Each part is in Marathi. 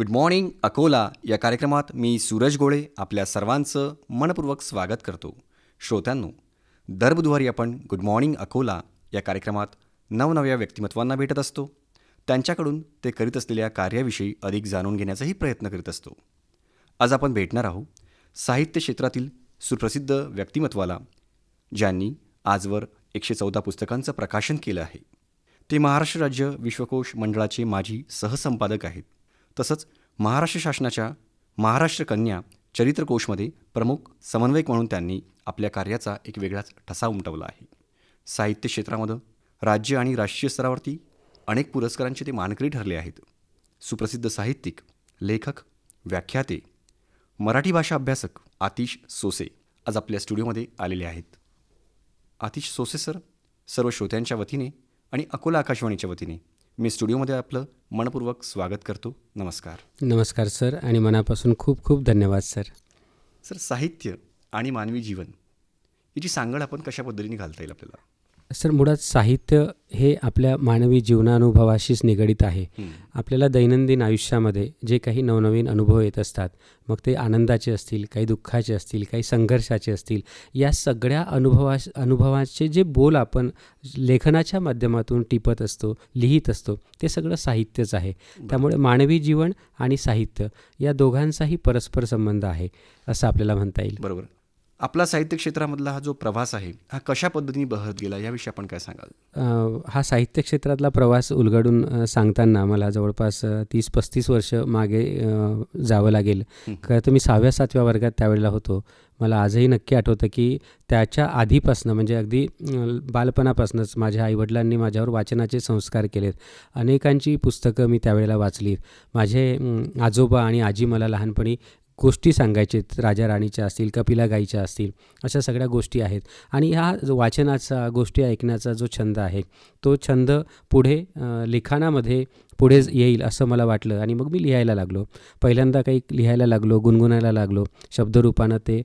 गुड मॉर्निंग अकोला या कार्यक्रमात मी सूरज गोळे आपल्या सर्वांचं मनपूर्वक स्वागत करतो. श्रोत्यांनो दर बुधवारी आपण गुड मॉर्निंग अकोला या कार्यक्रमात नवनव्या व्यक्तिमत्वांना भेटत असतो. त्यांच्याकडून ते करीत असलेल्या कार्याविषयी अधिक जाणून घेण्याचाही प्रयत्न करीत असतो. आज आपण भेटणार आहोत साहित्य क्षेत्रातील सुप्रसिद्ध व्यक्तिमत्वाला ज्यांनी आजवर एकशे चौदा पुस्तकांचं प्रकाशन केलं आहे. ते महाराष्ट्र राज्य विश्वकोश मंडळाचे माजी सहसंपादक आहेत. तसंच महाराष्ट्र शासनाच्या महाराष्ट्र कन्या चरित्रकोशमध्ये प्रमुख समन्वयक म्हणून त्यांनी आपल्या कार्याचा एक वेगळाच ठसा उमटवला आहे. साहित्य क्षेत्रामध्ये राज्य आणि राष्ट्रीय स्तरावरती अनेक पुरस्कारांचे ते मानकरी ठरले आहेत. सुप्रसिद्ध साहित्यिक लेखक व्याख्याते मराठी भाषा अभ्यासक आतिश सोसे आज आपल्या स्टुडिओमध्ये आलेले आहेत. आतिश सोसे सर सर्व श्रोत्यांच्या वतीने आणि अकोला आकाशवाणीच्या वतीने मी स्टुडिओमध्ये आपलं मनपूर्वक स्वागत करतो. नमस्कार. नमस्कार सर आणि मनापासून खूप खूप धन्यवाद सर. सर साहित्य आणि मानवी जीवन याची सांगड आपण कशा पद्धतीने घालता येईल आपल्याला? सर मुळात साहित्य हे आपल्या मानवी जीवनानुभवाशीच निगडित आहे. आपल्याला दैनंदिन आयुष्यामध्ये जे काही नवनवीन अनुभव येत असतात मग ते आनंदाचे असतील काही दुःखाचे असतील काही संघर्षाचे असतील या सगळ्या अनुभवा अनुभवाचे जे बोल आपण लेखनाच्या माध्यमातून टिपत असतो लिहित असतो ते सगळं साहित्यच आहे. त्यामुळे मानवी जीवन आणि साहित्य या दोघांचाही परस्पर संबंध आहे असं आपल्याला म्हणता येईल. बरोबर. आपला साहित्य क्षेत्रामधला हा जो प्रवास आहे हा कशा पद्धतीने बहरत गेला? याविषयी आपण काय सांगाल? हा साहित्य क्षेत्रातला प्रवास उलगडून सांगताना मला जवळपास तीस पस्तीस वर्ष मागे जावं लागेल. खरं तर मी सहाव्या सातव्या वर्गात त्यावेळेला होतो. मला आजही नक्की आठवतं की त्याच्या आधीपासनं म्हणजे अगदी बालपणापासूनच माझ्या आईवडिलांनी माझ्यावर वाचनाचे संस्कार केलेत. अनेकांची पुस्तकं मी त्यावेळेला वाचलीत. माझे आजोबा आणि आजी मला लहानपणी गोष्टी सांगायचेत राजा राणीच्या असतील कपिला गाईच्या असतील अशा सगळ्या गोष्टी आहेत. आणि ह्या जो वाचनाचा गोष्टी ऐकण्याचा जो छंद आहे तो छंद पुढे लिखाणामध्ये पुढे येईल असं मला वाटलं. आणि मग मी लिहायला लागलो. पहिल्यांदा काही लिहायला लागलो गुणगुणायला लागलो. शब्दरूपानं ते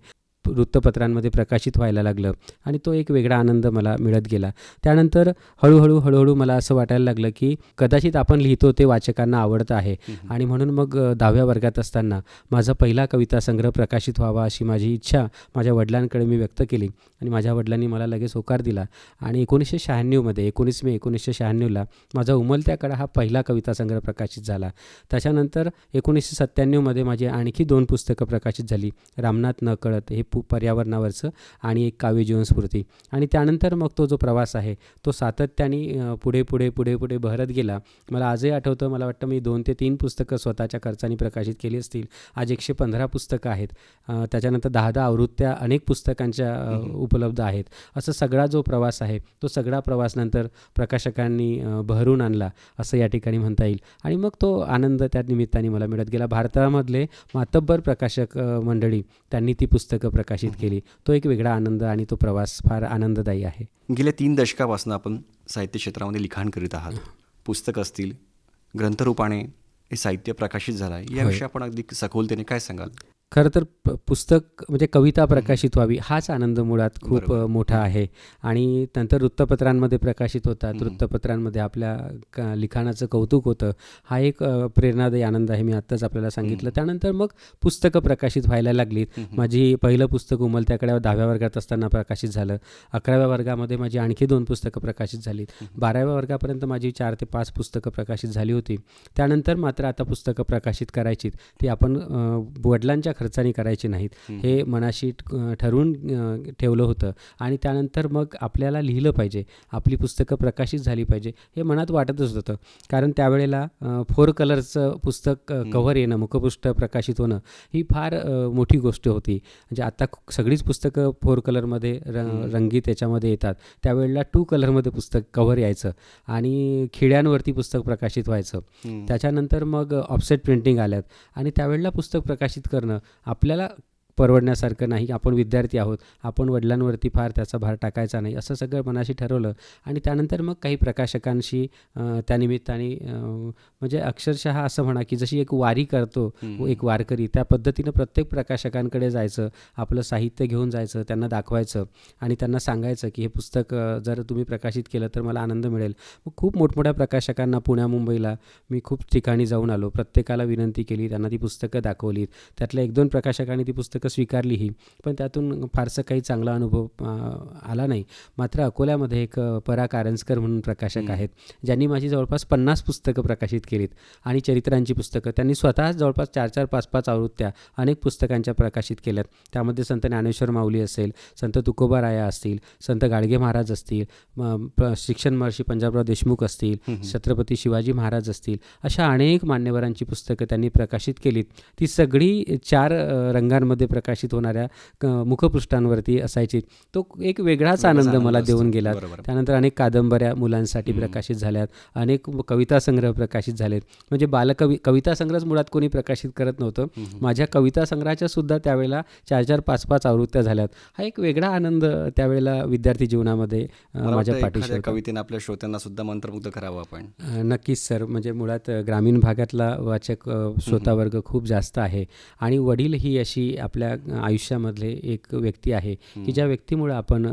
वृत्तपत्रांमध्ये प्रकाशित व्हायला लागलं आणि तो एक वेगळा आनंद मला मिळत गेला. त्यानंतर हळूहळू हळूहळू मला असं वाटायला लागलं की कदाचित आपण लिहितो ते वाचकांना आवडतं आहे. आणि म्हणून मग दहाव्या वर्गात असताना माझा पहिला कविता संग्रह प्रकाशित व्हावा अशी माझी इच्छा माझ्या वडिलांकडे मी व्यक्त केली आणि माझ्या वडिलांनी मला लगेच होकार दिला. आणि एकोणीसशे शहाण्णवमध्ये एकोणीस मे एकोणीसशे शहाण्णवला माझा उमलत्या कडा हा पहिला कविता संग्रह प्रकाशित झाला. त्याच्यानंतर एकोणीसशे सत्त्याण्णवमध्ये माझी आणखी दोन पुस्तकं प्रकाशित झाली. रामनाथ न कळत हे पु पर्यावरणावरचं आणि एक काव्य जीवनस्फूर्ती. आणि त्यानंतर मग तो जो प्रवास आहे तो सातत्याने पुढे पुढे पुढे पुढे बहरत गेला. मला आजही आठवतं मला वाटतं मी दोन ते तीन पुस्तकं स्वतःच्या खर्चाने प्रकाशित केली असतील. आज एकशे पंधरा पुस्तकं आहेत. त्याच्यानंतर दहा दहा आवृत्त्या अनेक पुस्तकांच्या उपलब्ध आहेत. असं सगळा जो प्रवास आहे तो सगळा प्रवास नंतर प्रकाशकांनी बहरून आणला असं या ठिकाणी म्हणता येईल. आणि मग तो आनंद त्या निमित्ताने मला मिळत गेला. भारतामधले मातब्बर प्रकाशक मंडळी त्यांनी ती पुस्तकं प्रकाशित केली. तो एक वेगळा आनंद आणि तो प्रवास फार आनंददायी आहे. गेल्या तीन दशकापासून आपण साहित्य क्षेत्रामध्ये लिखाण करीत आहात. पुस्तक असतील ग्रंथरूपाने हे साहित्य प्रकाशित झालं आहे याविषयी आपण अगदी सखोलतेने काय सांगाल? खरं तर प- पुस्तक म्हणजे कविता प्रकाशित व्हावी हाच आनंद मुळात खूप मोठा आहे. आणि नंतर वृत्तपत्रांमध्ये प्रकाशित होतात. वृत्तपत्रांमध्ये आपल्या क लिखाणाचं कौतुक होतं. हा एक प्रेरणादायी आनंद आहे. मी आत्ताच आपल्याला सांगितलं. त्यानंतर मग पुस्तकं प्रकाशित व्हायला लागलीत. माझी पहिलं पुस्तक उमलत्याकडे दहाव्या वर्गात असताना प्रकाशित झालं. अकराव्या वर्गामध्ये माझी आणखी दोन पुस्तकं प्रकाशित झालीत. बाराव्या वर्गापर्यंत माझी चार ते पाच पुस्तकं प्रकाशित झाली होती. त्यानंतर मात्र आता पुस्तकं प्रकाशित करायचीत. ती आपण वडिलांच्या खर्चाने करायची नाहीत. हे मनाशी ठरवून ठेवलं होतं. आणि त्यानंतर मग आपल्याला लिहिलं पाहिजे. आपली पुस्तकं प्रकाशित झाली पाहिजे. हे मनात वाटतच होतं. कारण त्यावेळेला फोर कलरचं पुस्तक कव्हर येणं मुखपृष्ठ प्रकाशित होणं ही फार मोठी गोष्ट होती. म्हणजे आता सगळीच पुस्तकं फोर कलरमध्ये र रंगीत याच्यामध्ये येतात. त्यावेळेला टू कलरमध्ये पुस्तक कव्हर यायचं. आणि खिड्यांवरती पुस्तक प्रकाशित व्हायचं. त्याच्यानंतर मग ऑफसेट प्रिंटिंग आल्यात. आणि त्यावेळेला पुस्तक प्रकाशित करणं आपल्याला परवडण्यासारखं नाही. आपण विद्यार्थी आहोत. आपण वडिलांवरती फार त्याचा भार टाकायचा नाही असं सगळं मनाशी ठरवलं. आणि त्यानंतर मग काही प्रकाशकांशी त्यानिमित्ताने म्हणजे अक्षरशः असं म्हणा की जशी एक वारी करतो. एक वारकरी त्या पद्धतीनं प्रत्येक प्रकाशकांकडे जायचं आपलं साहित्य घेऊन जायचं त्यांना दाखवायचं आणि त्यांना सांगायचं की हे पुस्तक जर तुम्ही प्रकाशित केलं तर मला आनंद मिळेल. मग खूप मोठमोठ्या प्रकाशकांना पुण्या मुंबईला मी खूप ठिकाणी जाऊन आलो. प्रत्येकाला विनंती केली त्यांना ती पुस्तकं दाखवलीत. त्यातल्या एक दोन प्रकाशकांनी ती पुस्तकं स्वीकारलीही पण त्यातून फारसं काही चांगला अनुभव आला नाही मात्र अकोल्यामध्ये एक परा कारंजकर म्हणून प्रकाशक. आहेत ज्यांनी माझी जवळपास पन्नास पुस्तकं प्रकाशित केलीत आणि चरित्रांची पुस्तकं त्यांनी स्वतः जवळपास चार चार पाच पाच आवृत्त्या अनेक पुस्तकांच्या प्रकाशित केल्यात त्यामध्ये संत ज्ञानेश्वर माऊली असेल संत तुकोबा राया असतील संत गाडगे महाराज असतील शिक्षण महर्षी पंजाबराव देशमुख असतील. छत्रपती शिवाजी महाराज असतील अशा अनेक मान्यवरांची पुस्तकं त्यांनी प्रकाशित केलीत ती सगळी चार रंगांमध्ये प्रकाशित होणाऱ्या क- मुखपृष्ठांवरती असायची. तो एक वेगळाच आनंद मला. देऊन गेला त्यानंतर अनेक कादंबऱ्या मुलांसाठी. प्रकाशित झाल्यात. अनेक कविता संग्रह प्रकाशित झालेत. म्हणजे बालकवी कविता संग्रहच मुळात कोणी प्रकाशित करत नव्हतं. माझ्या कविता संग्रहाच्या सुद्धा त्यावेळेला चार चार पाच पाच आवृत्त्या झाल्यात. हा एक वेगळा आनंद त्यावेळेला विद्यार्थी जीवनामध्ये माझ्या पाठीशी कवितेने आपल्या श्रोत्यांना सुद्धा मंत्रमुग्ध करावं आपण. नक्कीच सर. म्हणजे मुळात ग्रामीण भागातला वाचक श्रोतावर्ग खूप जास्त आहे. आणि वडील ही अशी आपल्या अ, आयुष्यामधले एक व्यक्ती आहे की ज्या व्यक्तीमुळे आपण.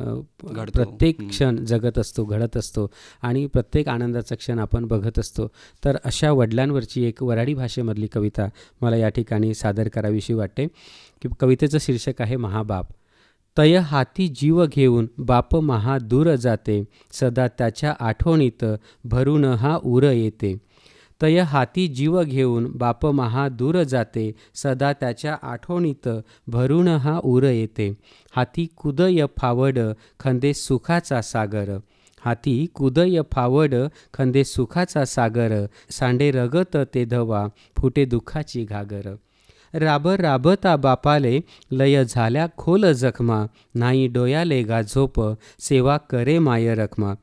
प्रत्येक. क्षण जगत असतो घडत असतो आणि प्रत्येक आनंदाचा क्षण आपण बघत असतो तर अशा वडिलांवरची एक वराडी भाषेमधली कविता मला या ठिकाणी सादर करावीशी वाटते की कवितेचं शीर्षक आहे महाबाप तय हाती जीव घेऊन बाप महा दूर जाते सदा त्याच्या आठवणीत भरून हा उर येते तय हाती जीव घेऊन बाप महा दूर जाते सदा त्याच्या आठवणीत भरून हा उर येते. हाती कुदय फावड खंदे सुखाचा सागर. हाती कुदय फावड खंदे सुखाचा सागर. सांडे रगत ते धवा फुटे दुःखाची घागर. राब राबता बापाले लय झाल्या खोल जखमा. नाही डोयाले गाझोप सेवा करे माय रखमा.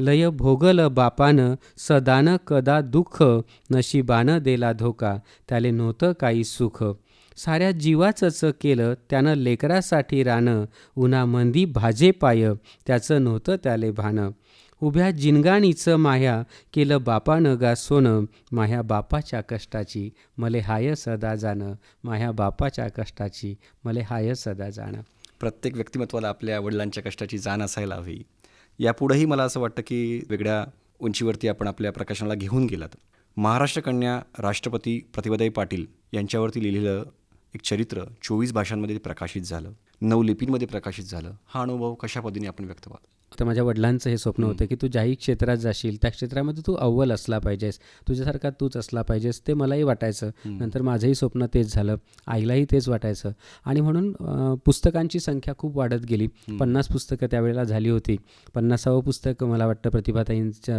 लय भोगल बापानं सदान कदा दुःख नशिबानं देला धोका त्याले नव्हतं काही सुख. साऱ्या जीवाचंच केलं त्यानं लेकरासाठी रानं उन्हामंदी भाजे पाय त्याचं नव्हतं त्याले भानं. उभ्या जिनगाणीचं माह्या केलं बापानं गा सोनं माह्या बापाच्या कष्टाची मले हाय सदा जाणं माह्या बापाच्या कष्टाची मले हाय सदा जाणं. प्रत्येक व्यक्तिमत्वाला आपल्या वडिलांच्या कष्टाची जाण असायला हवी. यापुढेही मला असं वाटतं की वेगळ्या उंचीवरती आपण आपल्या प्रकाशनाला घेऊन गेलात. महाराष्ट्र कन्या राष्ट्रपती प्रतिभाताई पाटील यांच्यावरती लिहिलेलं एक चरित्र चोवीस भाषांमध्ये प्रकाशित झालं. नऊ लिपींमध्ये प्रकाशित झालं. हा अनुभव कशा पद्धतीने आपण व्यक्त व्हाल तर माझ्या वडिलांचं हे स्वप्न होतं की तू ज्याही क्षेत्रात जाशील त्या क्षेत्रामध्ये तू अव्वल असला पाहिजेस. तुझ्यासारखा तूच असला पाहिजेस ते मलाही वाटायचं. नंतर माझंही स्वप्न तेच झालं आईलाही तेच वाटायचं. आणि म्हणून पुस्तकांची संख्या खूप वाढत गेली. पन्नास पुस्तकं त्यावेळेला झाली होती. पन्नासावं पुस्तक मला वाटतं प्रतिभाताईंच्या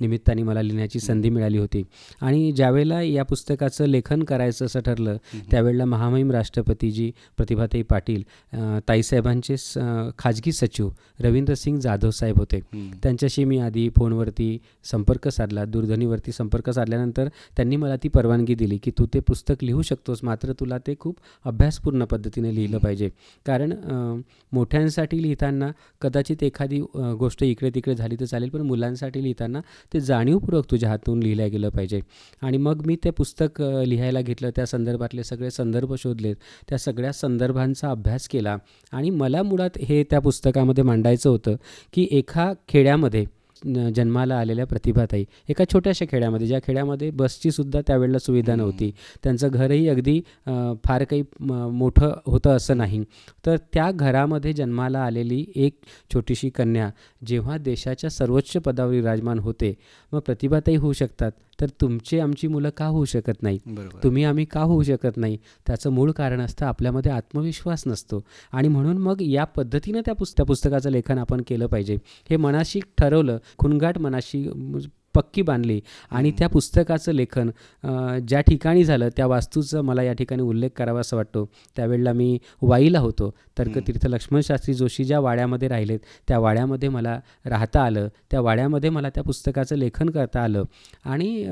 निमित्ताने मला लिहिण्याची संधी मिळाली होती. आणि ज्यावेळेला या पुस्तकाचं लेखन करायचं असं ठरलं त्यावेळेला महामहिम राष्ट्रपतीजी प्रतिभाताई पाटील ताईसाहेबांचे खाजगी सचिव रवींद्र सिंग जाधव साहेब होते. त्यांच्याशी मी आधी फोनवरती संपर्क साधला दूरध्वनीवरती संपर्क साधल्यानंतर त्यांनी मला ती परवानगी दिली की तू ते पुस्तक लिहू शकतोस मात्र तुला ते खूप अभ्यासपूर्ण पद्धतीने लिहिलं पाहिजे. कारण मोठ्यांसाठी लिहिताना कदाचित एखादी गोष्ट इकडे तिकडे झाली तर चालेल पण मुलांसाठी लिहिताना ते जाणीवपूर्वक तुझ्या हातून लिहिलं गेलं पाहिजे. आणि मग मी ते पुस्तक लिहायला घेतलं त्या संदर्भातले सगळे संदर्भ शोधलेत त्या सगळ्या संदर्भांचा अभ्यास केला आणि मला मुळात हे त्या पुस्तकामध्ये मांडायचं होतं की एका खेड्यामध्ये जन्माला आलेल्या प्रतिभाताई एका छोट्याशा खेड्यामध्ये ज्या खेड्यामध्ये बसची सुद्धा त्यावेळेला सुविधा नव्हती. त्यांचं घरही अगदी फार काही मोठं होतं असं नाही. तर त्या घरामध्ये जन्माला आलेली एक छोटीशी कन्या जेव्हा देशाच्या सर्वोच्च पदावर विराजमान होते मग प्रतिभाताई होऊ शकतात. तर तुमची आमची मुलं का होऊ शकत बरोबर. तुम्ही आम्ही का होऊ शकत नाही? त्याचं मूळ कारण असतं आपल्यामध्ये आत्मविश्वास नसतो. आणि म्हणून मग या पद्धतीनं त्या पुस्त पुस्तकाचं लेखन आपण केलं पाहिजे. हे मनाशी ठरवलं खुणगाट मनाशी म- पक्की बांधली. आणि त्या पुस्तकाचं लेखन ज्या ठिकाणी झालं त्या वास्तूचा मला या ठिकाणी उल्लेख करावा असं वाटतो. त्यावेळेला मी वाईला होतो. तर्कतीर्थ लक्ष्मणशास्त्री जोशी ज्या वाड्यामध्ये राहिलेत त्या वाड्यामध्ये मला राहता आलं. त्या वाड्यामध्ये मला त्या पुस्तकाचं लेखन करता आलं. आणि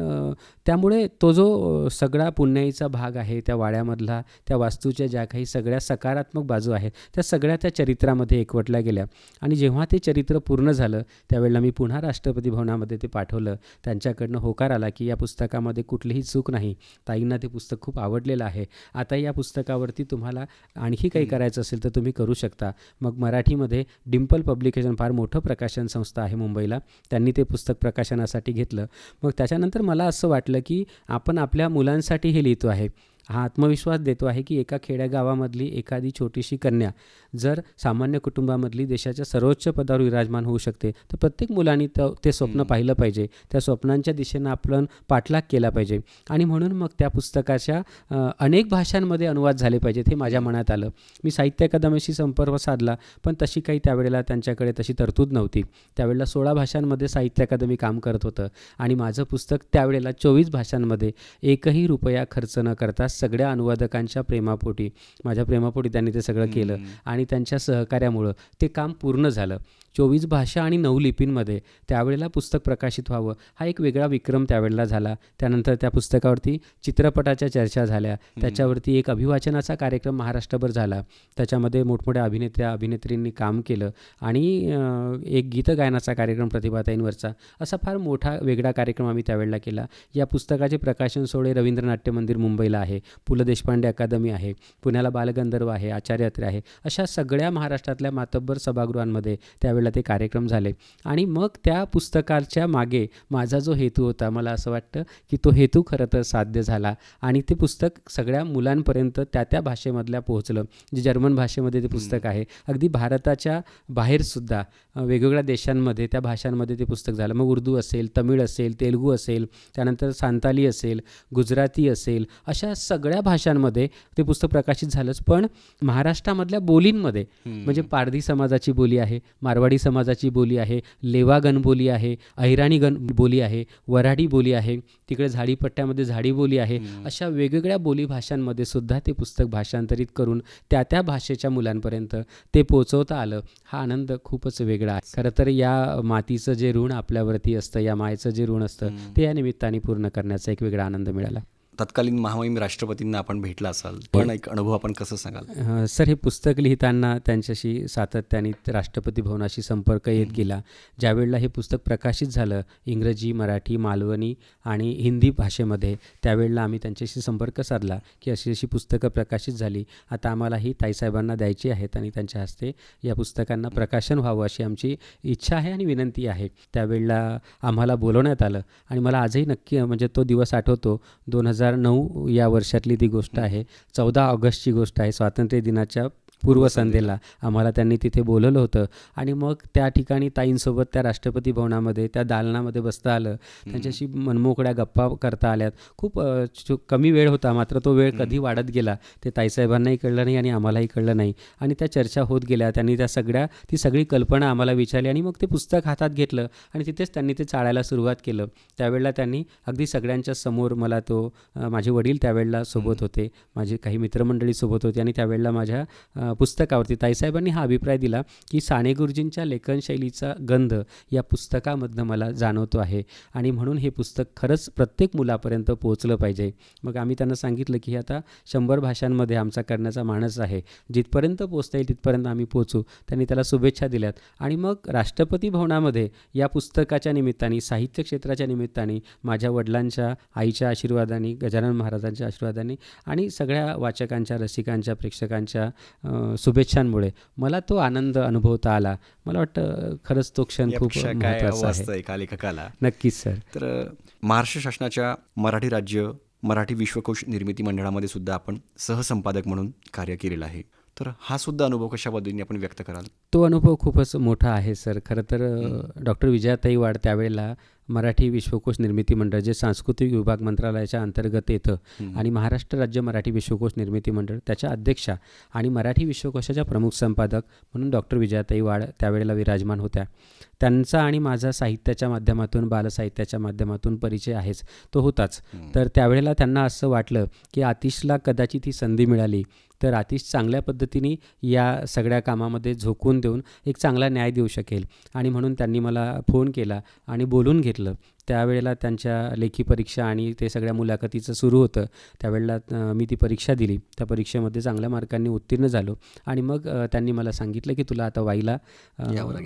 त्यामुळे तो जो सगळा पुण्याईचा भाग आहे त्या वाड्यामधला त्या वास्तूच्या ज्या काही सगळ्या सकारात्मक बाजू आहेत त्या सगळ्या त्या चरित्रामध्ये एकवटल्या गेल्या. आणि जेव्हा ते चरित्र पूर्ण झालं त्यावेळेला मी पुन्हा राष्ट्रपती भवनामध्ये ते पाठवलं. त्यांच्याकडनं होकार आला की या पुस्तकामध्ये कुठलीही चूक नाही. ताईंना ते पुस्तक खूप आवडलेलं आहे. आता या पुस्तकावरती तुम्हाला आणखी काही करायचं असेल तर तुम्ही करू शकता. मग मराठीमध्ये डिम्पल पब्लिकेशन फार मोठं प्रकाशन संस्था आहे मुंबईला. त्यांनी ते पुस्तक प्रकाशनासाठी घेतलं. मग त्याच्यानंतर मला असं वाटलं की आपण आपल्या मुलांसाठी हे लिहितो आहे. हा आत्मविश्वास देतो आहे की एका खेड्यागावामधली एखादी छोटीशी कन्या जर सामान्य कुटुंबामधली देशाच्या सर्वोच्च पदावर विराजमान होऊ शकते तर प्रत्येक मुलांनी त ते स्वप्न पाहिलं पाहिजे. त्या स्वप्नांच्या दिशेनं आपण पाठलाग केला पाहिजे. आणि म्हणून मग त्या पुस्तकाच्या अनेक भाषांमध्ये अनुवाद झाले पाहिजेत हे माझ्या मनात आलं. मी साहित्य अकादमीशी संपर्क साधला पण तशी काही त्यावेळेला त्यांच्याकडे तशी तरतूद नव्हती. त्यावेळेला सोळा भाषांमध्ये साहित्य अकादमी काम करत होतं आणि माझं पुस्तक त्यावेळेला चोवीस भाषांमध्ये एकही रुपया खर्च न करता सगळ्या अनुवादकांच्या प्रेमापोटी माझ्या प्रेमापोटी त्यांनी ते सगळं केलं आणि त्यांच्या सहकार्यामुळं ते काम पूर्ण झालं. चोवीस भाषा आणि नऊ लिपींमध्ये. त्यावेळेला पुस्तक प्रकाशित व्हावं. हा एक वेगळा विक्रम त्यावेळेला झाला. त्यानंतर त्या पुस्तकावरती चित्रपटाच्या चर्चा झाल्या. त्याच्यावरती एक अभिवाचनाचा कार्यक्रम महाराष्ट्रभर झाला. त्याच्यामध्ये मोठमोठ्या अभिनेत्या अभिनेत्रींनी काम केलं आणि एक गीतगायनाचा कार्यक्रम प्रतिभाताईंवरचा असा फार मोठा वेगळा कार्यक्रम आम्ही त्यावेळेला केला. या पुस्तकाचे प्रकाशन सोहळे रवींद्र नाट्य मंदिर मुंबईला आहे. पु ल देशपांडे अकादमी आहे. पुण्याला बालगंधर्व आहे. आचार्य अत्रे आहे. अशा सगळ्या महाराष्ट्रातल्या मातब्बर सभागृहांमध्ये त्यावेळेला ते कार्यक्रम झाले. आणि मग त्या पुस्तकाच्या मागे माझा जो हेतू होता मला असं वाटतं की तो हेतू खरं तर साध्य झाला. आणि ते पुस्तक सगळ्या मुलांपर्यंत त्या त्या भाषेमधल्या पोहोचलं. जे जर्मन भाषेमध्ये ते पुस्तक आहे. अगदी भारताच्या बाहेरसुद्धा वेगवेगळ्या देशांमध्ये त्या भाषांमध्ये ते पुस्तक झालं. मग उर्दू असेल तमिळ असेल तेलुगू असेल त्यानंतर सांताली असेल गुजराती असेल अशा सगळ्या भाषांमध्ये ते पुस्तक प्रकाशित झालंच. पण महाराष्ट्रामधल्या बोलींमध्ये म्हणजे पारधी समाजाची बोली आहे मारवाडी समाजाची बोली आहे लेवागण बोली आहे अहिराणी गण बोली आहे वऱ्हाडी बोली आहे तिकडे झाडीपट्ट्यामध्ये झाडी बोली आहे अशा वेगवेगळ्या बोली भाषांमध्ये सुद्धा ते पुस्तक भाषांतरित करून त्या त्या भाषेच्या मुलांपर्यंत ते पोचवता आलं हा आनंद खूपच वेगळा आहे. खरं तर या मातीचं जे ऋण आपल्यावरती असतं या मायेचं जे ऋण असतं ते या निमित्ताने पूर्ण करण्याचा एक वेगळा आनंद मिळाला. तत्कालीन महामहिम राष्ट्रपतींना आपण भेटला असाल पण एक अनुभव आपण कसं सांगाल? सर हे पुस्तक लिहिताना त्यांच्याशी सातत्याने राष्ट्रपती भवनाशी संपर्क येत गेला. ज्यावेळेला हे पुस्तक प्रकाशित झालं इंग्रजी मराठी मालवणी आणि हिंदी भाषेमध्ये त्यावेळेला आम्ही त्यांच्याशी संपर्क साधला की अशी अशी पुस्तकं प्रकाशित झाली. आता आम्हाला ही ताईसाहेबांना द्यायची आहेत आणि त्यांच्या हस्ते या पुस्तकांना प्रकाशन व्हावं अशी आमची इच्छा आहे आणि विनंती आहे. त्यावेळेला आम्हाला बोलवण्यात आलं आणि मला आजही नक्की म्हणजे तो दिवस आठवतो. दोन हजार नऊ या वर्षातली ती गोष्ट आहे. चौदा ऑगस्टची गोष्ट आहे. स्वातंत्र्य दिनाच्या पूर्वसंध्येला. आम्हाला त्यांनी तिथे बोलवलं होतं. आणि मग त्या ठिकाणी ताईंसोबत त्या राष्ट्रपती भवनामध्ये त्या दालनामध्ये बसता आलं. त्यांच्याशी मनमोकळ्या गप्पा करता आल्यात. खूप कमी वेळ होता मात्र तो वेळ कधी वाढत गेला ते ताईसाहेबांनाही कळलं नाही आणि आम्हालाही कळलं नाही. आणि त्या चर्चा होत गेल्या. त्यांनी त्या सगळ्या ती सगळी कल्पना आम्हाला विचारली आणि मग ते पुस्तक हातात घेतलं आणि तिथेच त्यांनी ते चाळायला सुरुवात केलं. त्यावेळेला त्यांनी अगदी सगळ्यांच्या समोर मला तो माझे वडील त्यावेळेला सोबत होते. माझे काही मित्रमंडळी सोबत होते आणि त्यावेळेला माझ्या पुस्तकावरती ताईसाहेबांनी हा अभिप्राय दिला की साने गुरुजींच्या लेखनशैलीचा गंध या पुस्तकामधनं मला जाणवतो आहे. आणि म्हणून हे पुस्तक खरंच प्रत्येक मुलापर्यंत पोहोचलं पाहिजे. मग आम्ही त्यांना सांगितलं की हे आता शंभर भाषांमध्ये आमचा करण्याचा माणस आहे. जिथपर्यंत पोचता येईल तिथपर्यंत आम्ही पोचू त्यांनी त्याला शुभेच्छा दिल्यात. आणि मग राष्ट्रपती भवनामध्ये या पुस्तकाच्या निमित्ताने साहित्य क्षेत्राच्या निमित्ताने माझ्या वडिलांच्या आईच्या आशीर्वादाने गजानन महाराजांच्या आशीर्वादाने आणि सगळ्या वाचकांच्या रसिकांच्या प्रेक्षकांच्या शुभेच्छांमुळे. मला तो आनंद अनुभवता आला. मला वाटतं खरंच तो क्षण खूप आहे. एका लेखकाला नक्कीच सर. तर महाराष्ट्र शासनाच्या मराठी राज्य मराठी विश्वकोश निर्मिती मंडळामध्ये सुद्धा आपण सहसंपादक म्हणून कार्य केलेलं आहे. तर हा सुद्धा अनुभव कशा पद्धतीने आपण व्यक्त कराल? तो अनुभव खूपच मोठा आहे सर. खरं तर डॉक्टर विजयाताई वाड त्यावेळेला मराठी विश्वकोश निर्मिती मंडळ जे सांस्कृतिक विभाग मंत्रालयाच्या अंतर्गत येतं आणि महाराष्ट्र राज्य मराठी विश्वकोश निर्मिती मंडळ त्याच्या अध्यक्षा आणि मराठी विश्वकोशाच्या प्रमुख संपादक म्हणून डॉक्टर विजयाताई वाड त्यावेळेला विराजमान होत्या. त्यांचा आणि माझा साहित्याच्या माध्यमातून बालसाहित्याच्या माध्यमातून परिचय आहेच तो होताच. तर त्यावेळेला त्यांना असं वाटलं की आतिशला कदाचित ही संधी मिळाली. तर आतिश चांगल्या पद्धतीने या सगळ्या कामामध्ये झोकून देऊन एक चांगला न्याय देऊ शकेल. आणि म्हणून त्यांनी मला फोन केला आणि बोलून घेतलं. त्यावेळेला त्यांच्या लेखी परीक्षा आणि ते सगळ्या मुलाखतीचं सुरू होतं. त्यावेळेला मी ती परीक्षा दिली. त्या परीक्षेमध्ये चांगल्या मार्कांनी उत्तीर्ण झालो. आणि मग त्यांनी मला सांगितलं की तुला आता वाईला.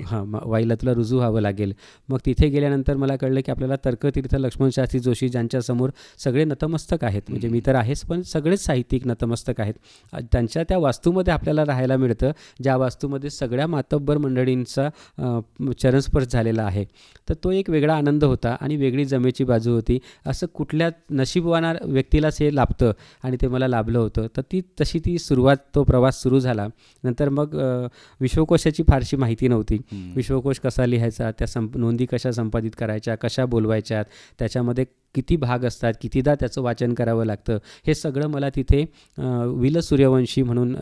हां वाईला तुला रुजू व्हावं लागेल. मग तिथे गेल्यानंतर मला कळलं की आपल्याला तर्कतीर्थ लक्ष्मणशास्त्री जोशी ज्यांच्यासमोर सगळे नतमस्तक आहेत. म्हणजे मी तर आहेच पण सगळेच साहित्यिक नतमस्तक आहेत. त्यांच्या त्या वास्तूमध्ये आपल्याला राहायला मिळतं ज्या वास्तूमध्ये सगळ्या मातब्बर मंडळींचा चरणस्पर्श झालेला आहे. तर तो एक वेगळा आनंद होता. आणि वेगळी जमेची बाजू होती. असं कुठल्या नशीबवाना व्यक्तीलाच हे लाभतं आणि ते मला लाभलं होतं. तर ती तशी ती सुरुवात तो प्रवास सुरू झाला. नंतर मग विश्वकोशाची फारशी माहिती नव्हती. विश्वकोश कसा लिहायचा? त्या संप नोंदी कशा संपादित करायच्या? कशा बोलवायच्यात? त्याच्यामध्ये किती भाग असतात कितीदा त्याचं वाचन करावं लागतं हे सगळं मला तिथे विल सूर्यवंशी म्हणून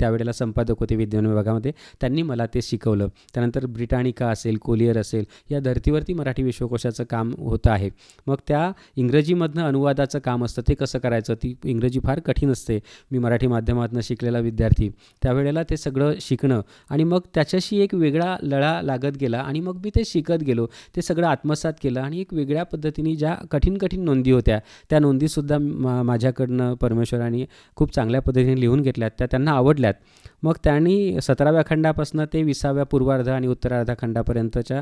त्यावेळेला संपादक होते विज्ञान विभागामध्ये त्यांनी मला ते शिकवलं. त्यानंतर ब्रिटानिका असेल कोलियर असेल या धर्तीवरती मराठी विश्वकोशाचं काम होतं आहे. मग त्या इंग्रजीमधनं अनुवादाचं काम असतं ते कसं करायचं? ती इंग्रजी फार कठीण असते. मी मराठी माध्यमातून शिकलेला विद्यार्थी. त्यावेळेला ते सगळं शिकणं आणि मग त्याच्याशी एक वेगळा लढा लागत गेला आणि मग मी ते शिकत गेलो. ते सगळं आत्मसात केलं आणि एक वेगळ्या पद्धतीने ज्या कठीण कठीण कठीण नोंदी होत्या. त्या नोंदीसुद्धा मा माझ्याकडनं परमेश्वराने खूप चांगल्या पद्धतीने लिहून घेतल्यात. त्या त्यांना आवडल्यात. मग त्यांनी सतराव्या खंडापासून ते विसाव्या पूर्वार्ध आणि उत्तरार्धा खंडापर्यंतच्या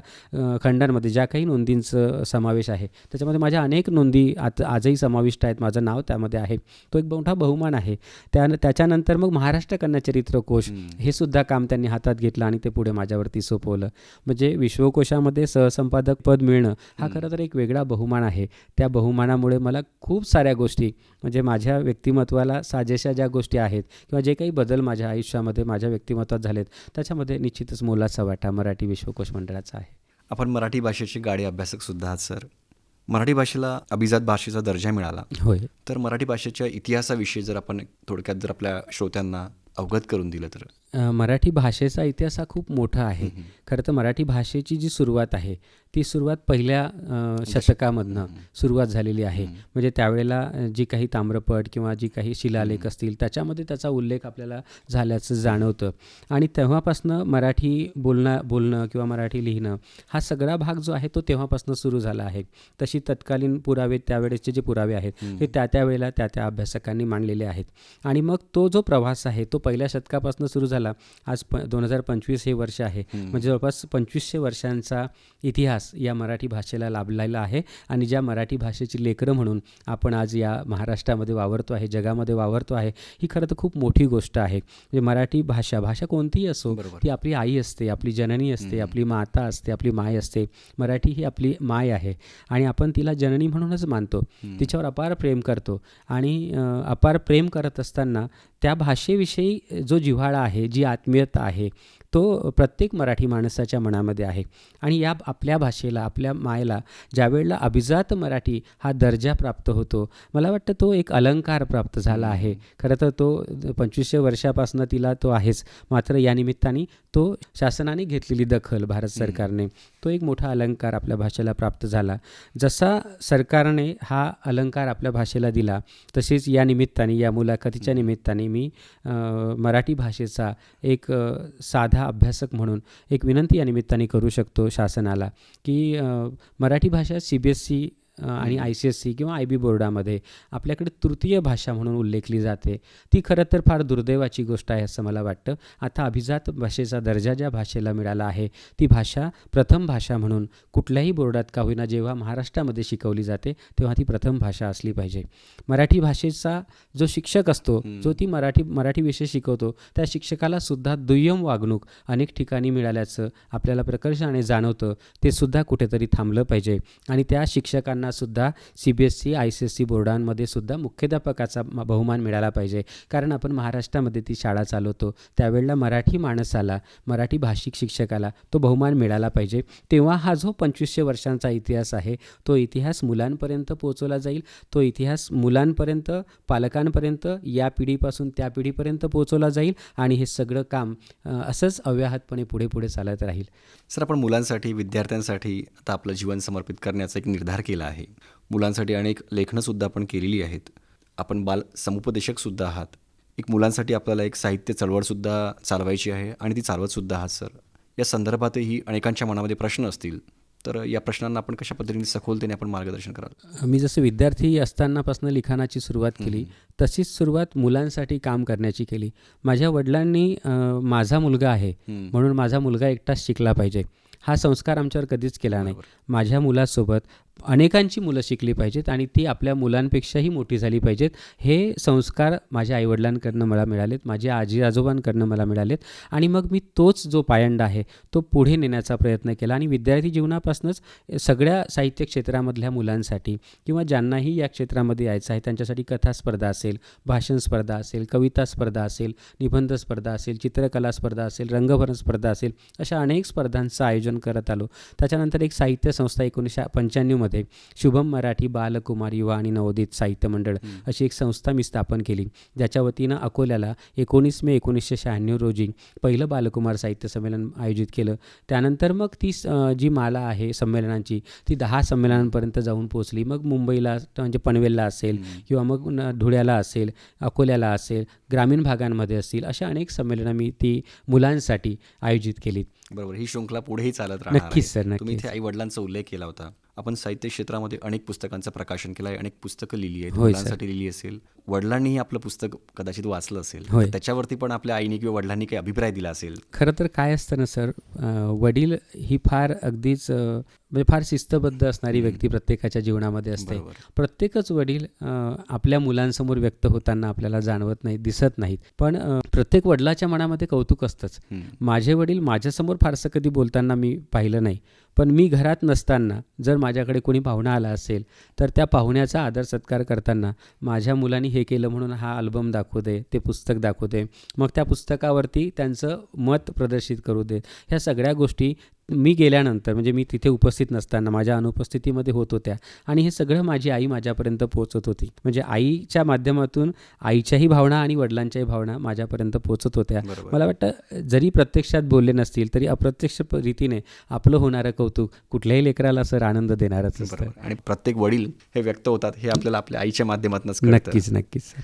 खंडांमध्ये ज्या काही नोंदींचं समावेश आहे त्याच्यामध्ये माझ्या अनेक नोंदी आत आजही समाविष्ट आहेत. माझं नाव त्यामध्ये आहे. तो एक मोठा बहुमान आहे. त्या त्याच्यानंतर मग महाराष्ट्र कन्या चरित्र कोश हे सुद्धा काम त्यांनी हातात घेतलं आणि ते पुढे माझ्यावरती सोपवलं. म्हणजे विश्वकोशामध्ये सहसंपादक पद मिळणं हा खरं तर एक वेगळा बहुमान आहे. त्या बहुमानामुळे मला खूप साऱ्या गोष्टी म्हणजे माझ्या व्यक्तिमत्वाला साजेशा ज्या गोष्टी आहेत किंवा जे काही बदल माझ्या आयुष्यामध्ये माझ्या व्यक्तिमत्वात झालेत. त्याच्यामध्ये निश्चितच मोलाचा वाटा मराठी विश्वकोश मंडळाचा आहे. आपण मराठी भाषेचे गाडे अभ्यासक सुद्धा आहात सर. मराठी भाषेला अभिजात भाषेचा दर्जा मिळाला. होय. तर मराठी भाषेच्या इतिहासाविषयी जर आपण थोडक्यात जर आपल्या श्रोत्यांना अवगत करून दिलं तर? मराठी भाषेचा इतिहास हा खूप मोठा आहे. खरं तर मराठी भाषेची जी सुरुवात आहे ती सुरुवात पहिल्या अ, शतकामधनं सुरुवात झालेली आहे. म्हणजे त्यावेळेला जी काही ताम्रपट किंवा जी काही शिलालेख असतील त्याच्यामध्ये त्याचा उल्लेख आपल्याला झाल्याचं जाणवतं. आणि तेव्हापासनं मराठी बोलणं बोलणं किंवा मराठी लिहिणं हा सगळा भाग जो आहे तो तेव्हापासून सुरू झाला आहे. तशी तत्कालीन पुरावे त्यावेळेसचे जे पुरावे आहेत हे त्या त्या वेळेला त्या त्या अभ्यासकांनी मांडलेले आहेत. आणि मग तो जो प्रवास आहे तो पहिल्या शतकापासून सुरू झाला. आज प दोन हजार पंचवीस हे वर्ष आहे. म्हणजे जवळपास पंचवीसशे वर्षांचा इतिहास या मराठी भाषेला लाभलेला आहे. आणि ज्या मराठी भाषेची लेकरं म्हणून आपण आज या महाराष्ट्रामध्ये वावरतो आहे जगामध्ये वावरतो आहे ही खरं तर खूप मोठी गोष्ट आहे. म्हणजे मराठी भाषा भाषा कोणतीही असो. ती आपली आई असते आपली जननी असते आपली माता असते आपली माय असते. मराठी ही आपली माय आहे. आणि आपण तिला जननी म्हणूनच मानतो. तिच्यावर अपार प्रेम करतो. आणि अपार प्रेम करत असताना त्या भाषेविषयी जो जिव्हाळा आहे जी आत्मीयता आहे तो प्रत्येक मराठी माणसाच्या मनामध्ये आहे. आणि या आपल्या भाषेला आपल्या मायला ज्यावेळेला अभिजात मराठी हा दर्जा प्राप्त होतो मला वाटतं तो एक अलंकार प्राप्त झाला आहे. खरं तर तो पंचवीसशे वर्षापासून तिला तो आहेच. मात्र या निमित्ताने तो शासनाने घेतलेली दखल भारत सरकारने. तो एक मोठा अलंकार आपल्या भाषेला प्राप्त झाला. जसा सरकारने हा अलंकार आपल्या भाषेला दिला तसेच या निमित्ताने या मुलाखतीच्या निमित्ताने मी मराठी भाषेचा एक अ, हा अभ्यासक म्हणून एक विनंती या निमित्ताने करू शकतो शासनाला की मराठी भाषा सी बी एस सी आणि आय सी एस सी किंवा आय बी बोर्डामध्ये आपल्याकडे तृतीय भाषा म्हणून उल्लेखली जाते. ती खरं तर फार दुर्दैवाची गोष्ट आहे असं मला वाटतं. आता अभिजात भाषेचा दर्जा ज्या भाषेला मिळाला आहे ती भाषा प्रथम भाषा म्हणून कुठल्याही बोर्डात का होईना जेव्हा महाराष्ट्रामध्ये शिकवली जाते तेव्हा ती प्रथम भाषा असली पाहिजे. मराठी भाषेचा जो शिक्षक असतो जो ती मराठी मराठी विषय शिकवतो त्या शिक्षकाला सुद्धा दुय्यम वागणूक अनेक ठिकाणी मिळाल्याचं आपल्याला प्रकर्षाने जाणवतं. ते सुद्धा कुठेतरी थांबलं पाहिजे. आणि त्या शिक्षकांना मुलांनासुद्धा C B S C I C S C बोर्डांमध्ये सुद्धा मुख्याध्यापकाचा बहुमान मिळाला पाहिजे. कारण आपण महाराष्ट्रामध्ये ती शाळा चालवतो. त्यावेळेला मराठी माणसाला मराठी भाषिक शिक्षकाला तो बहुमान मिळाला पाहिजे. तेव्हा हा जो पंचवीसशे वर्षांचा इतिहास आहे तो इतिहास मुलांपर्यंत पोहोचवला जाईल. तो इतिहास मुलांपर्यंत पालकांपर्यंत या पिढीपासून त्या पिढीपर्यंत पोहोचवला जाईल आणि हे सगळं काम असंच अव्याहतपणे पुढे पुढे चालत राहील. सर आपण मुलांसाठी विद्यार्थ्यांसाठी आता आपलं जीवन समर्पित करण्याचा एक निर्धार केला आहे. मुलांसाठी अनेक लेखनंसुद्धा आपण केलेली आहेत. आपण बाल समुपदेशकसुद्धा आहात. एक मुलांसाठी आपल्याला एक साहित्य चळवळसुद्धा चालवायची आहे आणि ती चालवतसुद्धा आहात सर. या संदर्भातही अनेकांच्या मनामध्ये प्रश्न असतील. तर या प्रश्नांना आपण कशा पद्धतीने सखोलतेने आपण मार्गदर्शन कराल? मी जसं विद्यार्थी असतानापासून लिखाणाची सुरुवात केली तशीच सुरुवात मुलांसाठी काम करण्याची केली. माझ्या वडिलांनी माझा मुलगा आहे. म्हणून माझा मुलगा एकटाच शिकला पाहिजे. हा संस्कार आमच्यावर कधीच केला नाही. माझ्या मुलासोबत अनेकांची मुलं शिकली पाहिजेत आणि ती आपल्या मुलांपेक्षाही मोठी झाली पाहिजेत. हे संस्कार माझ्या आईवडिलांकडनं मला मिळालेत माझ्या आजी आजोबांकडनं मला मिळालेत आणि मग मी तोच जो पायंडा आहे तो पुढे नेण्याचा प्रयत्न केला आणि विद्यार्थी जीवनापासूनच सगळ्या साहित्य क्षेत्रामधल्या मुलांसाठी किंवा ज्यांनाही या क्षेत्रामध्ये यायचं आहे त्यांच्यासाठी कथा स्पर्धा असेल भाषण स्पर्धा असेल कविता स्पर्धा असेल निबंध स्पर्धा असेल चित्रकला स्पर्धा असेल रंगभरण स्पर्धा असेल अशा अनेक स्पर्धांचं आयोजन करत आलो. त्याच्यानंतर एक साहित्य संस्था एकोणीसशे पंच्याण्णवमध्ये शुभम मराठी बालकुमार युवा आणि नवोदित साहित्य मंडळ अशी एक संस्था मी स्थापन केली. ज्याच्या वतीनं अकोल्याला एकोणीस मे एकोणीसशे शहाण्णव रोजी पहिलं बालकुमार साहित्य संमेलन आयोजित केलं. त्यानंतर मग ती जी माला आहे संमेलनांची ती दहा संमेलनांपर्यंत जाऊन पोहोचली. मग मुंबईला म्हणजे पनवेलला असेल किंवा मग धुळ्याला असेल अकोल्याला असेल ग्रामीण भागांमध्ये असतील अशा अनेक संमेलनं मी ती मुलांसाठी आयोजित केली बरोबर. ही श्रृंखला पुढेही चालत राहणार नक्कीच. सर. इथे आई वडिलांचा उल्लेख केला होता. आपण साहित्य क्षेत्रामध्ये अनेक पुस्तकांचं प्रकाशन केलं आहे अनेक पुस्तकं लिहिली आहेत. मुलांसाठी लिहिली असेल. वडिलांनीही आपलं पुस्तक कदाचित वाचलं असेल. त्याच्यावरती पण आपल्या आईने किंवा वडिलांनी काही अभिप्राय दिला असेल? खरं तर काय असतं ना सर वडील ही फार अगदीच म्हणजे फार शिस्तबद्ध असणारी व्यक्ती प्रत्येकाच्या जीवनामध्ये असते. प्रत्येकच वडील आपल्या मुलांसमोर व्यक्त होताना आपल्याला जाणवत नाहीत दिसत नाहीत. पण प्रत्येक वडिलाच्या मनामध्ये कौतुक असतंच. माझे वडील माझ्यासमोर फारसं कधी बोलताना मी पाहिलं नाही. पण मी घरात नसताना जर माझ्याकडे कोणी पाहुणा आला असेल तर त्या पाहुण्याचा आदर सत्कार करताना माझ्या मुलांनी हे केलं म्हणून हा अल्बम दाखवू दे ते पुस्तक दाखवू दे. मग त्या पुस्तकावरती त्यांचं मत प्रदर्शित करू दे. ह्या सगळ्या गोष्टी मी गेल्यानंतर म्हणजे मी तिथे उपस्थित नसताना माझ्या अनुपस्थितीमध्ये होत होत्या आणि हे सगळं माझी आई माझ्यापर्यंत पोहोचत होती. म्हणजे आईच्या माध्यमातून आईच्याही भावना आणि वडिलांच्याही भावना माझ्यापर्यंत पोहोचत होत्या. मला वाटतं जरी प्रत्यक्षात बोलले नसतील तरी अप्रत्यक्ष रीतीने आपलं होणारं कौतुक कुठल्याही लेकराला सर आनंद देणारच असतं. आणि प्रत्येक वडील हे व्यक्त होतात हे आपल्याला आपल्या आईच्या माध्यमातूनच. नक्कीच नक्कीच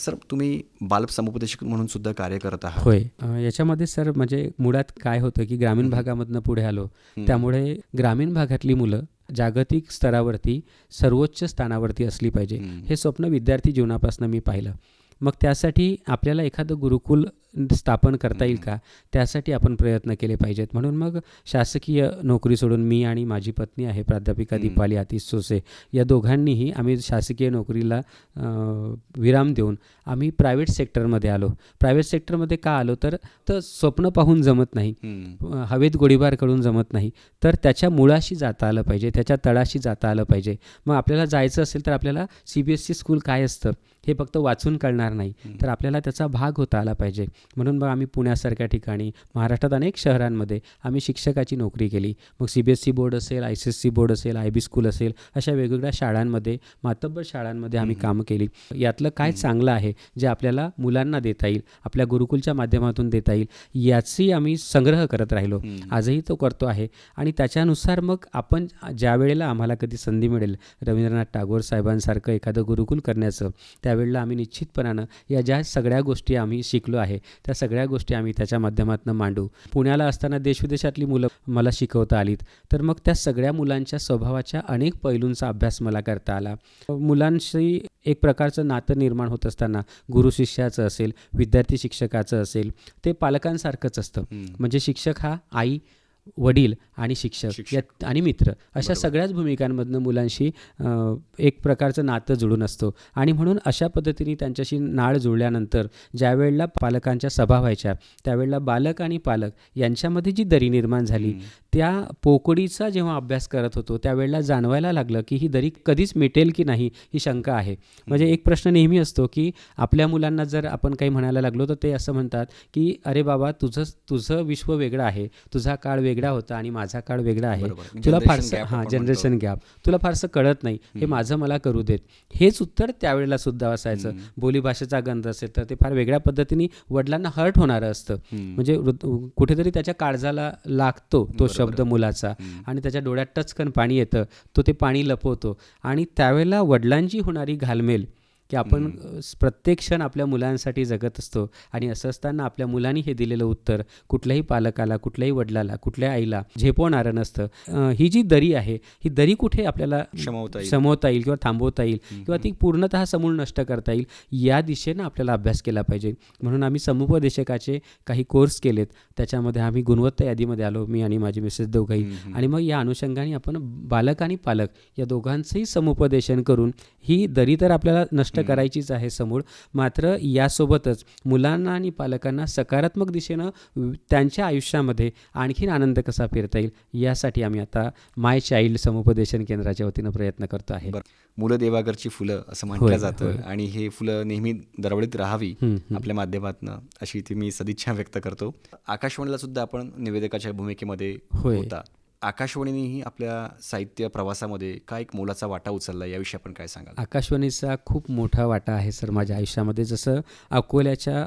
सर तुम्ही बाल समुपदेशक म्हणून सुद्धा कार्य करत आहात. होय. याच्यामध्ये सर म्हणजे मुळात काय होतं की ग्रामीण भागामधनं पुढे आलो त्यामुळे ग्रामीण भागातली मुलं जागतिक स्तरावरती सर्वोच्च स्थानावरती असली पाहिजे. हे स्वप्न विद्यार्थी जीवनापासून मी पाहिलं. मग त्यासाठी आपल्याला एखादं गुरुकुल स्थापन करता येईल का? त्यासाठी आपण प्रयत्न केले पाहिजेत. म्हणून मग शासकीय नोकरी सोडून मी आणि माझी पत्नी आहे प्राध्यापिका दीपाली आतिश सोसे. या दोघांनीही आम्ही शासकीय नोकरीला विराम देऊन आम्ही प्रायव्हेट सेक्टरमध्ये आलो. प्रायव्हेट सेक्टरमध्ये का आलो? तर तर स्वप्न पाहून जमत नाही. हवेत गोळीबार करून जमत नाही. तर त्याच्या मुळाशी जाता आलं पाहिजे त्याच्या तळाशी जाता आलं पाहिजे. मग आपल्याला जायचं असेल तर आपल्याला C B S C school काय असतं? हे फक्त वाचून कळणार नाही. तर आपल्याला त्याचा भाग होता आला पाहिजे. म्हणून मग आम्ही पुण्यासारख्या ठिकाणी महाराष्ट्रात अनेक शहरांमध्ये आम्ही शिक्षकाची नोकरी केली. मग C B S C board असेल I C S C board असेल आय बी स्कूल असेल अशा वेगवेगळ्या शाळांमध्ये मातब्बर शाळांमध्ये आम्ही कामं केली. यातलं काय चांगलं आहे जे आपल्याला मुलांना देता येईल आपल्या गुरुकुलच्या माध्यमातून देता येईल याची आम्ही संग्रह करत राहिलो. आजही तो करतो आहे. आणि त्याच्यानुसार मग आपण ज्या वेळेला आम्हाला कधी संधी मिळेल रवींद्रनाथ टागोर साहेबांसारखं एखादं गुरुकुल करण्याचं त्यावेळेला आम्ही निश्चितपणानं या ज्या सगळ्या गोष्टी आम्ही शिकलो आहे त्या सगळ्या गोष्टी आम्ही त्याच्या माध्यमातून मांडू. पुण्याला असताना देशविदेशातली मुलं मला शिकवता आलीत. तर मग त्या सगळ्या मुलांच्या स्वभावाच्या अनेक पैलूंचा अभ्यास मला करता आला. मुलांशी एक प्रकारचं नातं निर्माण होत असताना गुरु शिष्याचं असेल विद्यार्थी शिक्षकाचं असेल ते पालकांसारखंच असतं. म्हणजे शिक्षक हा आई वडील आणि शिक्षक. या आणि मित्र अशा. सगळ्याच भूमिकांमधनं मुलांशी एक प्रकारचं नातं जुळून असतो आणि म्हणून अशा पद्धतीने त्यांच्याशी नाळ जुळल्यानंतर ज्या वेळेला पालकांच्या सभा व्हायच्या त्यावेळेला बालक आणि पालक यांच्यामध्ये जी दरी निर्माण झाली त्या पोकळीचा जेव्हा अभ्यास करत होतो त्यावेळेला जाणवायला लागलं की ही दरी कधीच मिटेल की नाही ही शंका आहे. म्हणजे एक प्रश्न नेहमी असतो की आपल्या मुलांना जर आपण काही म्हणायला लागलो तर ते असं म्हणतात की अरे बाबा तुझं तुझं विश्व वेगळं आहे तुझा काळ वेगळा होता आणि माझा काळ वेगळा आहे. तुला फारसं हां जनरेशन गॅप. तुला फारसं कळत नाही. हे माझं मला करू देत. हेच उत्तर त्यावेळेला सुद्धा असायचं. बोलीभाषेचा गंध असेल तर ते फार वेगळ्या पद्धतीने वडिलांना हर्ट होणारं असतं. म्हणजे कुठेतरी त्याच्या काळजाला लागतो तो शब्द. मुलाचा आणि त्याच्या डोळ्यात टचकन पाणी येतं तो ते पाणी लपवतो. आणि त्यावेळेला वडिलांची होणारी घालमेल की आपण प्रत्येक क्षण आपल्या मुलांसाठी जगत असतो आणि असं असताना आपल्या मुलांनी हे दिलेलं उत्तर कुठल्याही पालकाला कुठल्याही वडिलाला कुठल्या आईला झेपवणारं नसतं. ही जी दरी आहे ही दरी कुठे आपल्याला. समवता येईल. किंवा थांबवता येईल किंवा ती पूर्णतः समूळ नष्ट करता येईल या दिशेनं आपल्याला अभ्यास केला पाहिजे. म्हणून आम्ही समुपदेशकाचे काही कोर्स केलेत. त्याच्यामध्ये आम्ही गुणवत्ता यादीमध्ये आलो मी आणि माझी मिसेस दोघंही. आणि मग या अनुषंगाने आपण बालक आणि पालक या दोघांचंही समुपदेशन करून ही दरी तर आपल्याला नष्ट करायचीच आहे समोर मात्र यासोबतच मुलांना आणि पालकांना सकारात्मक दिशेनं त्यांच्या आयुष्यामध्ये आणखीन आनंद कसा फिरता येईल यासाठी आम्ही आता माय चाइल्ड समुपदेशन केंद्राच्या वतीनं प्रयत्न करतो आहे मुलं देवाघरची फुलं असं म्हटलं जातं. आणि हे फुलं नेहमी दरवळीत राहावी. आपल्या माध्यमातून अशी ती मी सदिच्छा व्यक्त करतो आकाशवाणीला सुद्धा आपण निवेदकाच्या भूमिकेमध्ये. होता आकाशवाणीनेही आपल्या साहित्य प्रवासामध्ये काय एक मोलाचा वाटा उचलला याविषयी आपण काय सांगाल? आकाशवाणीचा खूप मोठा वाटा आहे सर माझ्या आयुष्यामध्ये. जसं अकोल्याच्या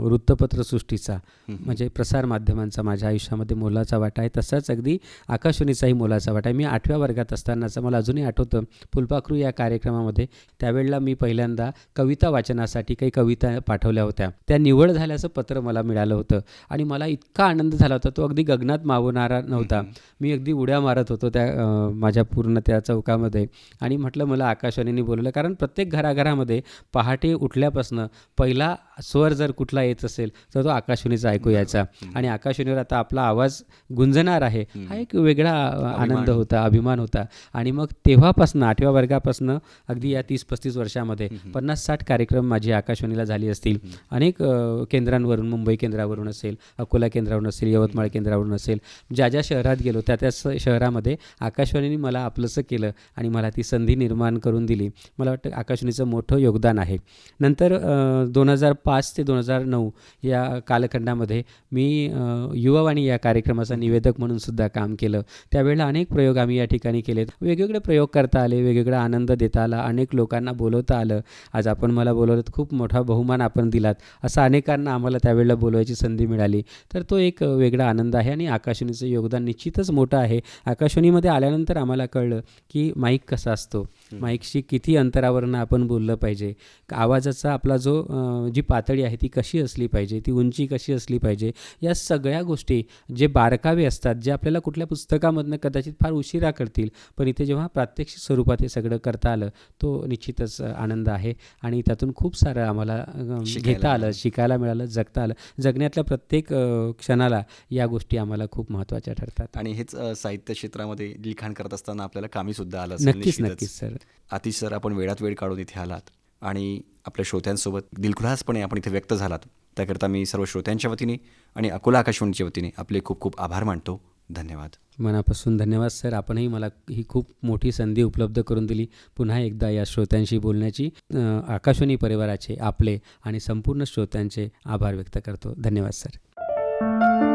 वृत्तपत्रसृष्टीचा म्हणजे प्रसार माध्यमांचा माझ्या आयुष्यामध्ये मोलाचा वाटा आहे. तसाच अगदी आकाशवाणीचाही मोलाचा वाटा आहे. मी आठव्या वर्गात असतानाचं मला अजूनही आठवतं फुलपाखरू या कार्यक्रमामध्ये त्यावेळेला मी पहिल्यांदा कविता वाचनासाठी काही कविता पाठवल्या होत्या. त्या निवड झाल्याचं पत्र मला मिळालं होतं आणि मला इतका आनंद झाला होता. तो अगदी गगनात मावणारा नव्हता. मी अगदी उड्या मारत होतो त्या माझ्या पूर्ण त्या चौकामध्ये. आणि म्हटलं मला आकाशवाणीने बोलवलं कारण प्रत्येक घराघरामध्ये पहाटे उठल्यापासनं पहिला स्वर जर कुठला येत असेल तर तो आकाशवाणीचा ऐकू यायचा. आणि आकाशवाणीवर आता आपला आवाज गुंजणार आहे. हा एक वेगळा आनंद होता अभिमान होता. आणि मग तेव्हापासनं आठव्या वर्गापासनं अगदी या तीस पस्तीस वर्षामध्ये पन्नास साठ कार्यक्रम माझी आकाशवाणीला झाली असतील. अनेक केंद्रांवरून मुंबई केंद्रावरून असेल अकोला केंद्रावरून असेल यवतमाळ केंद्रावरून असेल. ज्या ज्या शहरात गेलो त्या त्या स- शहरामध्ये आकाशवाणीने मला आपलंसं केलं आणि मला ती संधी निर्माण करून दिली. मला वाटतं आकाशवाणीचं मोठं योगदान आहे. नंतर दोन हजार पाच ते दोन हजार नऊ या कालखंडामध्ये मी युवावाणी या कार्यक्रमाचा निवेदक म्हणून सुद्धा काम केलं. त्यावेळेला अनेक प्रयोग आम्ही या ठिकाणी केलेत. वेगवेगळे प्रयोग करता आले वेगवेगळा आनंद देता आला अनेक लोकांना बोलवता आलं. आज आपण मला बोलवलं खूप मोठा बहुमान आपण दिलात असं अनेकांना आम्हाला त्यावेळेला बोलवायची संधी मिळाली. तर तो एक वेगळा आनंद आहे आणि आकाशवाणीचं योगदान निश्चितच मोठं आहे. आकाशवाणीमध्ये आल्यानंतर आम्हाला कळलं की माईक कसा असतो. माईकशी किती अंतरावरनं आपण बोललं पाहिजे. आवाजाचा आपला जो जी पातळी आहे ती कशी असली पाहिजे ती उंची कशी असली पाहिजे या सगळ्या गोष्टी जे बारकावे असतात जे आपल्याला कुठल्या पुस्तकामधनं कदाचित फार उशिरा करतील पण इथे जेव्हा प्रात्यक्षिक स्वरूपात हे सगळं करता आलं तो निश्चितच आनंद आहे. आणि त्यातून खूप सारं आम्हाला घेता आलं. शिकायला मिळालं जगता आलं. जगण्यातल्या प्रत्येक क्षणाला या गोष्टी आम्हाला खूप महत्त्वाच्या ठरतात. आणि हेच साहित्य क्षेत्रामध्ये लिखाण करत असताना आपल्याला कामी सुद्धा आलं नक्कीच. नक्कीच सर. आतिश सर आपण वेळात वेळ काढून इथे आलात आणि आपल्या श्रोत्यांसोबत दिलखुलासपणे आपण इथे व्यक्त झालात. त्याकरता मी सर्व श्रोत्यांच्या वतीने आणि अकोला आकाशवाणीच्या वतीने आपले खूप खूप आभार मानतो. धन्यवाद. मनापासून धन्यवाद सर. आपणही मला ही खूप मोठी संधी उपलब्ध करून दिली पुन्हा एकदा या श्रोत्यांशी बोलण्याची. आकाशवाणी परिवाराचे आपले आणि संपूर्ण श्रोत्यांचे आभार व्यक्त करतो. धन्यवाद सर.